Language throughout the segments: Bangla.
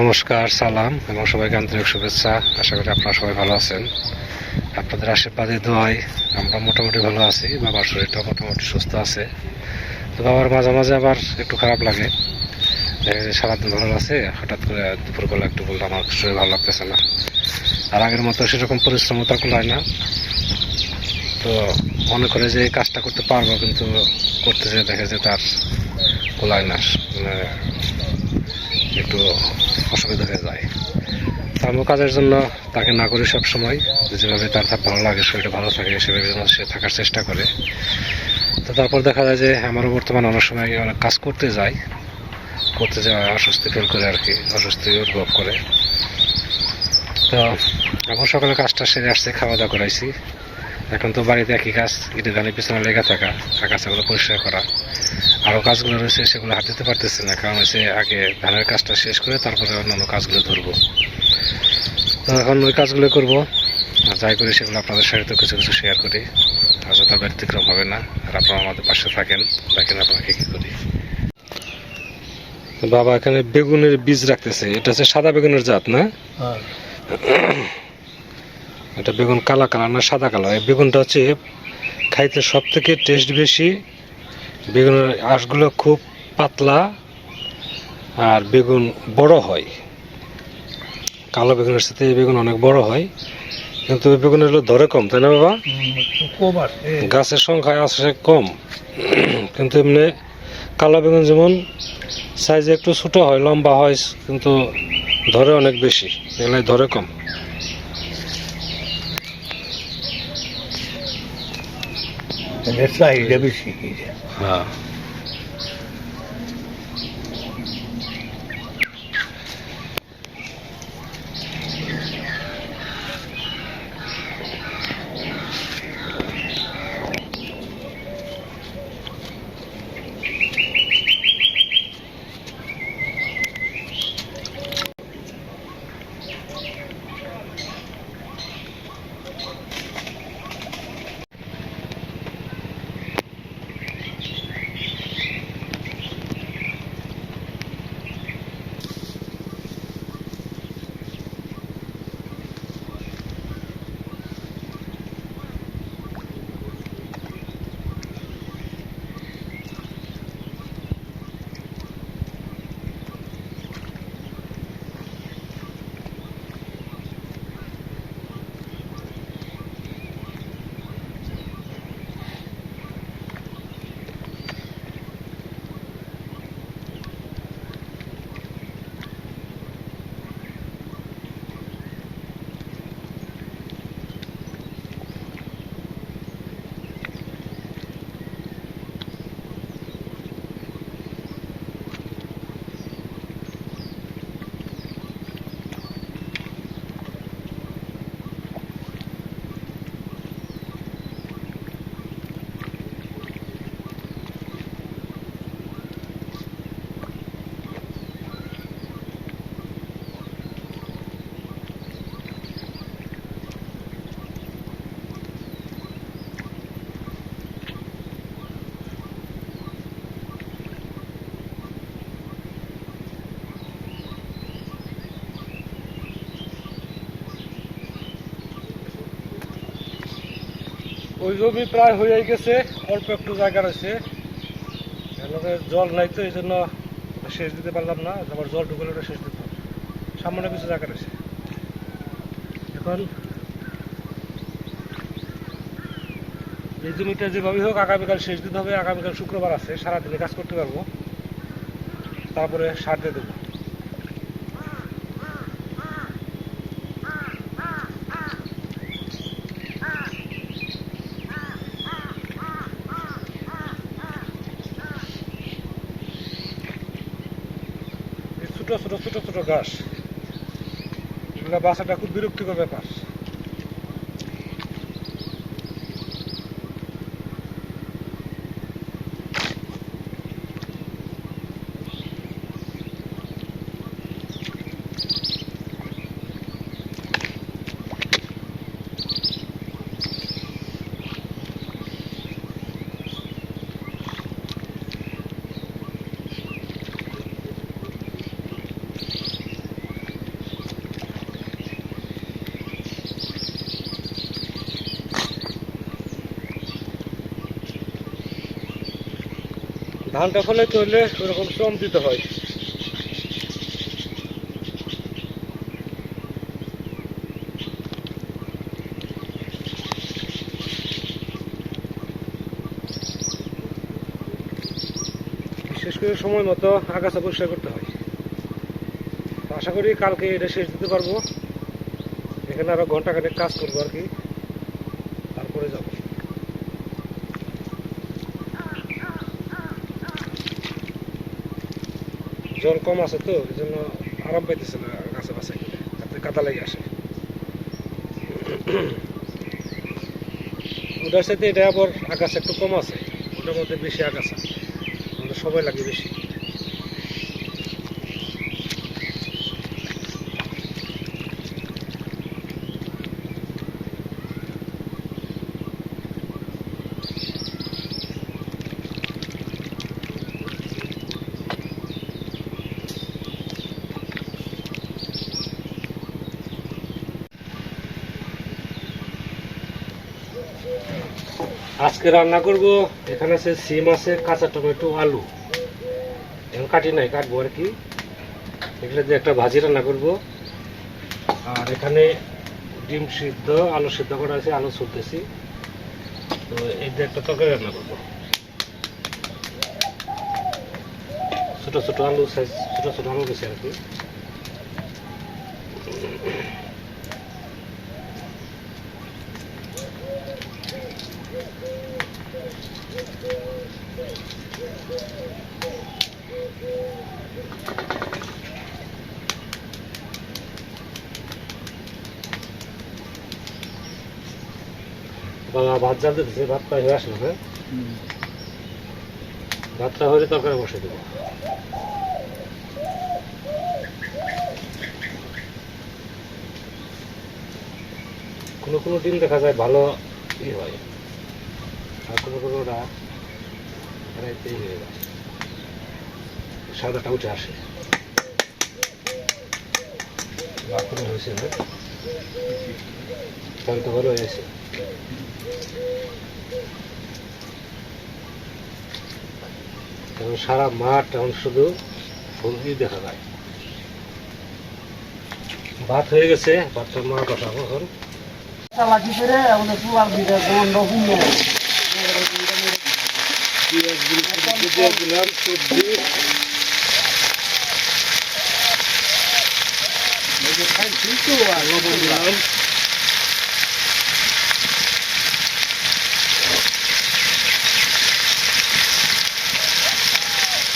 নমস্কার, সালাম এবং সবাইকে আন্তরিক শুভেচ্ছা। আশা করি আপনারা সবাই ভালো আছেন। আপনাদের আশীর্বাদে, দোয়ায় আমরা মোটামুটি ভালো আছি। বাবার শরীরটা মোটামুটি সুস্থ আছে। তো বাবার মাঝে মাঝে আবার একটু খারাপ লাগে। সারাদিন ভালো আছে। হঠাৎ করে দুপুরবেলা একটু বললে, আমার শরীর ভালো লাগতেছে না। আর আগের মতো সেরকম পরিশ্রম তার হয় না। তো মনে করে যে এই কাজটা করতে পারব, কিন্তু করতে যেয়ে দেখা যায় তার কোলায় না মানে একটু অসুবিধা হয়ে যায়। তো কাজের জন্য তাকে না করি সব সময় যেভাবে তার ভালো লাগে, শরীরটা ভালো থাকে, সেভাবে যেন সে থাকার চেষ্টা করে। তো তারপর দেখা যায় যে আমারও বর্তমানে অনেক সময় অনেক কাজ করতে যাই। করতে যাওয়া, অস্বস্তি ফিল করে আর কি, অস্বস্তি অনুভব করে। তো এখন সকালে কাজটা সেরে আসছে খাওয়া দাওয়া করাইছি। এখন তো বাড়িতে একই কাজ, ইটের ধানের পিছনে লেগে থাকা আগাছাগুলো পরিষ্কার করা। আরও কাজগুলো রয়েছে সেগুলো হাত দিতে পারতেছি না। কারণ হচ্ছে আগে ধানের কাজটা শেষ করে তারপরে অন্যান্য কাজগুলো ধরবো। তো এখন ওই কাজগুলো করব। আর যাই করি সেগুলো আপনাদের সাথে তো কিছু কিছু শেয়ার করি। আর তার ব্যতিক্রম হবে না। আর আপনারা আমাদের পাশে থাকেন। দেখেন আপনাকে কি করি। বাবা এখানে বেগুনের বীজ রাখতেছে। এটা হচ্ছে সাদা বেগুনের জাত না? এটা বেগুন কালা কালার না সাদা কালার। এই বেগুনটা হচ্ছে খাইতে সব থেকে টেস্ট বেশি বেগুনের আঁশগুলো খুব পাতলা আর বেগুন বড় হয়। কালো বেগুনের সাথে এই বেগুন অনেক বড় হয়। কিন্তু এই বেগুন হলো ধরে কম তাই না বাবা? গাছের সংখ্যা আছে কম। কিন্তু এমনি কালো বেগুন যেমন সাইজে একটু ছোটো হয় লম্বা হয় কিন্তু ধরে অনেক বেশি এগুলাই ধরে কম। এদের চাহিদা বেশি হ্যাঁ ওই জমি প্রায় হয়ে গেছে, অল্প একটু জায়গা রয়েছে। জল নাই তো এই জন্য শেষ দিতে পারলাম না, আবার জল ঢুকলে ওটা সেচ দিতে হবে। সামনে কিছু জায়গা রয়েছে। এখন এই জমিটা যেভাবেই হোক, আগামীকাল শেষ দিতে হবে, আগামীকাল শুক্রবার আছে, সারাদিনে কাজ করতে পারব। তারপরে সার দিয়ে দেবো। ছোট ছোট ছোট ছোট ঘাস। এগুলা বাসাটা খুব বিরক্তিকর ব্যাপার। ধানটা ফলাইতে হলে ওরকম শ্রম দিতে হয়। বিশেষ করে সময় মতো আগাছা পরিষ্কার করতে হয়। আশা করি কালকে এটা শেষ দিতে পারব। এখানে আরও ঘণ্টা কাজ করব আর কি তারপরে যাব জল কম আছে তো, এই জন্য আরাম পাইতেছে না গাছে বাসে তাতে কাদা লেগে আসে। ওটার সাথে এটা আবার আগাছা একটু কম আছে ওটার মধ্যে বেশি আগাছা। আমাদের সবাই লাগে বেশি। আজকে রান্না করব, এখানে আছে সিম আছে, কাঁচা টমেটো, আলু। এখন কাটি নাই, কাটবো আর কি। এগুলো দিয়ে একটা ভাজি রান্না করব। আর এখানে ডিম সিদ্ধ, আলু সিদ্ধ করা আছে, আলু ছুলতেছি। তো এই দিয়ে একটা তরকারি রান্না করব। ছোটো ছোটো আলু সাইজ ছোট ছোট আলু গেছে আর কি। ভাত জাল দিতেছে ভাত প্রায় হয়ে আসলো হ্যাঁ? ভাতটা হলে তরকারি বসে দেবো। কোনো কোনো দিন দেখা যায় ভালো ই হয়, আর কোনো কোনোটা রাইতেই হয়ে যায়। সাদাটা উঠে আসে। হয়েছে না তাহলে তো ভালো হয়েছে। সারা মাঠ এখন শুধু ফুলই দেখা যায়। ভাত হয়ে গেছে ভাতটা মা বসাবো এখন। চালাকি করে ওদের চুলার দিকে গন্ধ শুনে দিলাম সবজি খাইছি তো আর লবণ দিলাম।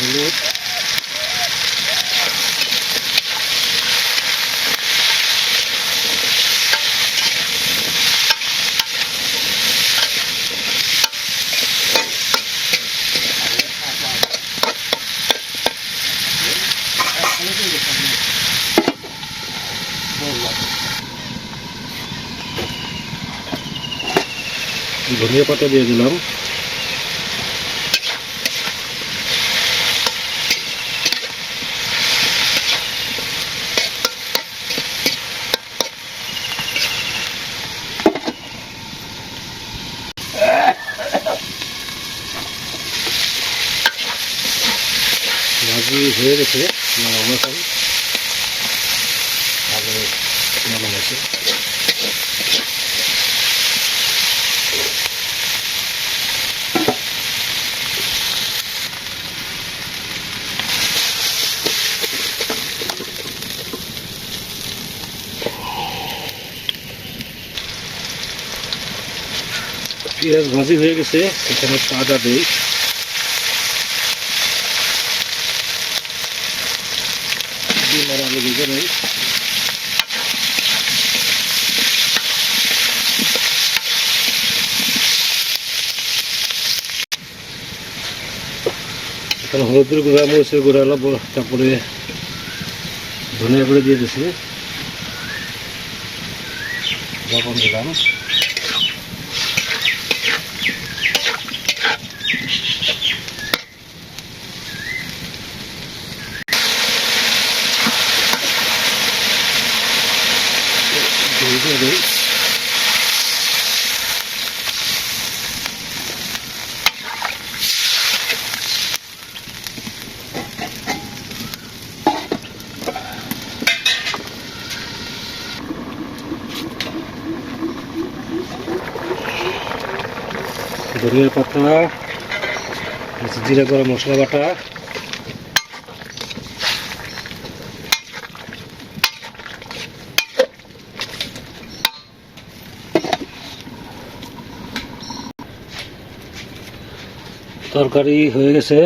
হলুদ। ধনিয়া পাতা দিয়ে দিলাম ভাজি হয়ে গেছে নামাবো এখন আলু নামানো গেছে পেঁয়াজ ভাজি হয়ে গেছে এখানে একটু দিই ডিম ভেজে নেই হলুদের গুঁড়া মরিচের গুঁড়া লবণ তারপরে ধনিয়া গুঁড়ো দিয়ে দিছি। লবণ দিলাম ঝোল দিয়ে দিই ধনিয়ার পাতা জিরা গরম মশলা বাটা। তরকারি হয়ে গেছে।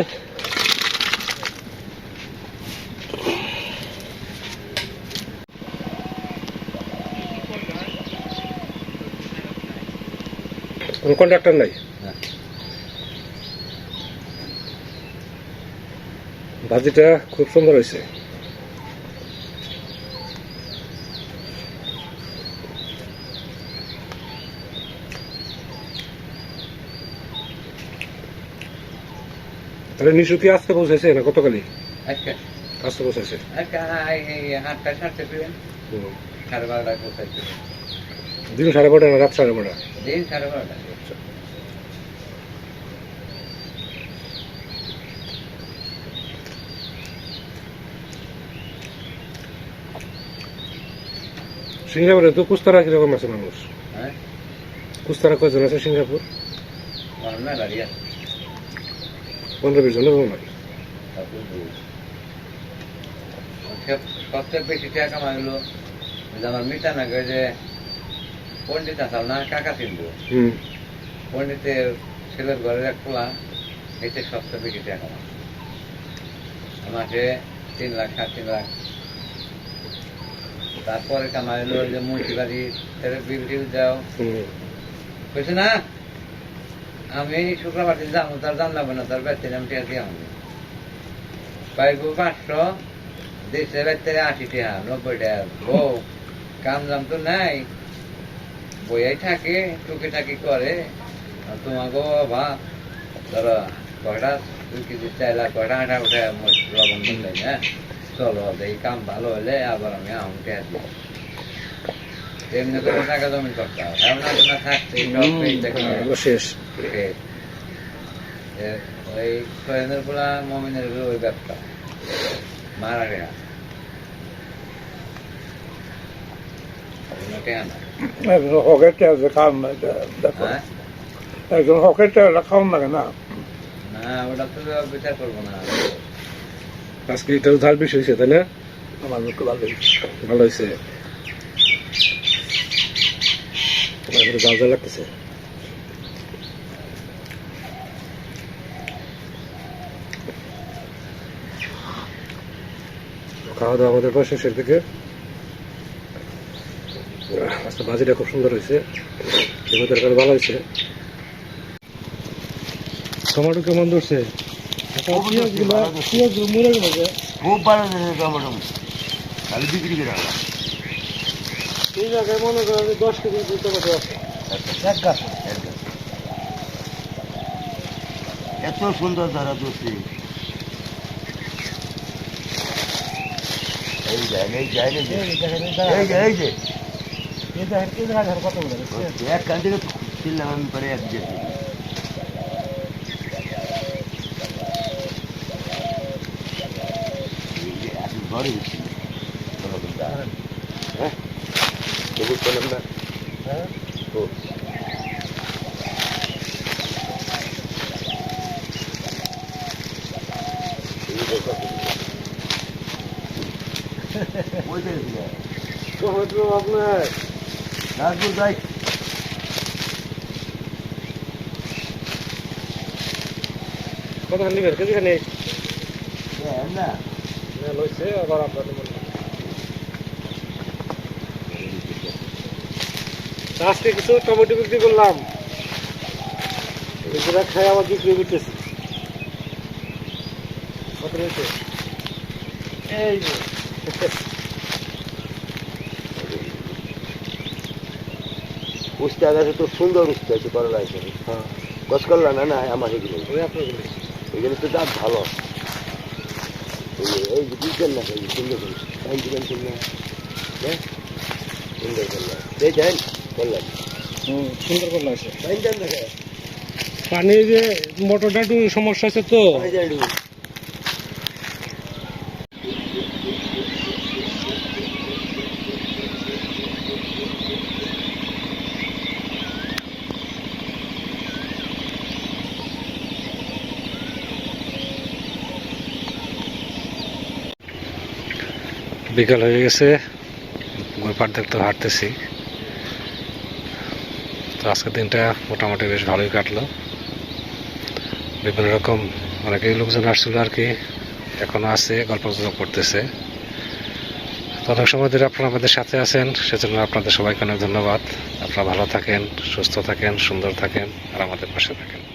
কোন কন্ডাক্টর নাই? ভাজিটা খুব সুন্দর হয়েছে। তাহলে নিশু কি আসতে পৌঁছেছে না গতকালই আজকে পৌঁছেছে আজকে দিন সাড়ে বারোটা না রাত সাড়ে বারোটা দিন সাড়ে বারোটা সিঙ্গাপুরে তো কুস্তারা কীরকম আছে মানুষ কুস্তারা কয়জন আছে সিঙ্গাপুর পনেরো বিশ জন দুই। সব- সবচেয়ে বেশি টাকা যে আমার মিটা না যে পণ্ডিত আসাল না কাকা হুম পণ্ডিতের ছেলের ঘরের এক পোলা এতে সবচেয়ে বেশি টাকা কামাই আমাকে তিন লাখ সাড়ে তিন লাখ তারপরে কামাইলো যে মুন্সিবাড়ি ছেলে বিল টিল দাও? হুম। কইছে না আমি শুক্রবার দিন যাব তার জানলাম না তার বেতন আমি টিয়া দিয়ে আমি পাইবো পাঁচশো দেশে বেতনে আশি টাকা নব্বই টাকা বউ কাম জাম তো নাই। বইয়াই থাকে টুকি টাকি করে তোমাকে বা ধরো কয়টা দুই কেজি চাইলা কয়টা আটা উঠে লবণ হ্যাঁ? চলো এই কাম ভালো হলে আবার আমি আম টিয়া দিই এমনি করে টাকা জমি করতে হবে। এমন না থাকছে শেষ। ওই পোলা মমিনের ওই ব্যবসা মারা একজন খাওয়ান না দেখো। হ্যাঁ? একজন না ওটা তো বিচার করব না। আজকে এটাও ঝাল বেশি হয়েছে তাই না? আমার মুখে ভালো ভালো হয়েছে। তারপরে ঝাল ঝাল লাগতেছে। খাওয়া দাওয়া আমাদের প্রায় শেষের দিকে। আজকে ভাজিটা খুব সুন্দর হয়েছে। ডিমের তরকারি ভালো হয়েছে। টমেটো কেমন ধরছে? খুব ভালো টমেটো খালি বিক্রি করে আনলাম। এই জায়গায় মনে করেন দশ কেজি টমেটো আছে এক গাছ একদম। এত সুন্দর ধারা দোষী এই যে এই যে এই যে এই যে? এক কান থেকে ছিলাম আমি পরে এক যে ঘরে উঠছি হ্যাঁ সবুজ পেলাম না হ্যাঁ ও টমেটো আপনার নাজমুল ভাই কতখানি নেবেন কেজি খানি না লইছে আবার আজকে কিছু টমেটো বিক্রি করলাম। এগুলা খাই আবার বিক্রি করতেছি কত রয়েছে এই যে। উস্তা তো সুন্দর উস্তা আছে করলা হিসেবে হ্যাঁ। গছ করলা না না আমার এগুলো ওই আপনার গুলি। তো দাম ভালো। এই যে- বুঝছেন না এই সুন্দর হ্যাঁ সুন্দর যাই করলাম হুম, সুন্দর না যে মোটরটা একটু সমস্যা আছে তো। বিকাল হয়ে গেছে। গোলপাট দেখতে হাঁটতেছি। তো আজকের দিনটা মোটামুটি বেশ ভালোই কাটলো। বিভিন্ন রকম অনেকেই লোকজন আসছিল আর কি, এখনও আছে, গল্প করতেছে। অনেক সময় ধরে আপনারা আমাদের সাথে আছেন, সেজন্য আপনাদের সবাইকে অনেক ধন্যবাদ। আপনারা ভালো থাকেন, সুস্থ থাকেন, সুন্দর থাকেন, আর আমাদের পাশে থাকেন।